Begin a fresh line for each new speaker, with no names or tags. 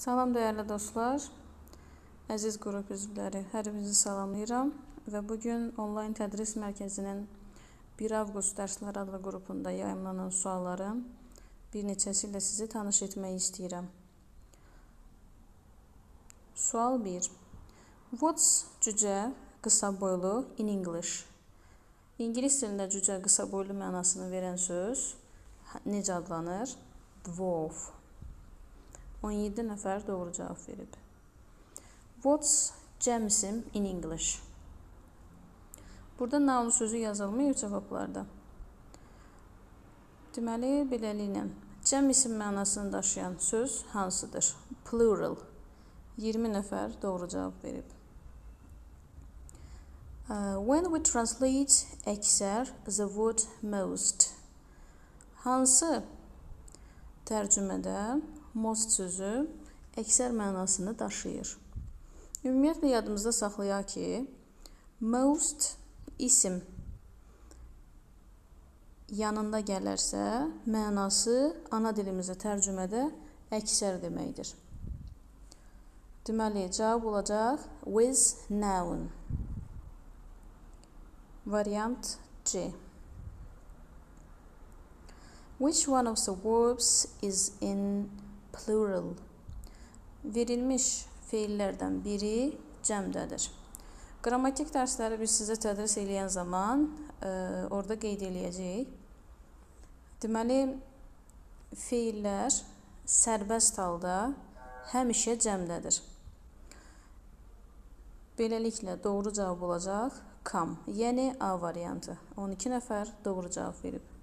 Salam dəyərli dostlar, əziz qrup üzvləri, hər birinizi salamlayıram və bu gün onlayn tədris mərkəzinin 1 avqust dərslər adlı qrupunda yayımlanan sualların bir neçəsi ilə sizi tanış etmək istəyirəm. Sual 1. What's cücə qısa boylu in English? İngilis dilində cücə qısa boylu mənasını verən söz necə adlanır? Dwarf. 17 nəfər doğru cavab verib. What's cəm isim in English? Burada noun sözü yazılmayıb cavablarda. Deməli, beləliklə, cəm isim mənasını daşıyan söz hansıdır? Plural. 20 nəfər doğru cavab verib. Uh, when we translate əksər, the word most. Hansı tərcümədə most sözü əksər mənasını daşıyır? Ümumiyyətlə yadımızda saxlayaq ki, most isim yanında gələrsə, mənası ana dilimizə tərcümədə əksər deməkdir. Deməli, cavab olacaq with noun. Variant C. Which one of the verbs is in plural? Verilmiş feillərdən biri cəmdədir. Qrammatik dərsləri biz sizə tədris edən zaman ə, orada qeyd eləyəcəyik. Deməli, feillər sərbəst halda həmişə cəmdədir. Beləliklə doğru cavab olacaq come, yəni A variantı. 12 nəfər doğru cavab verib.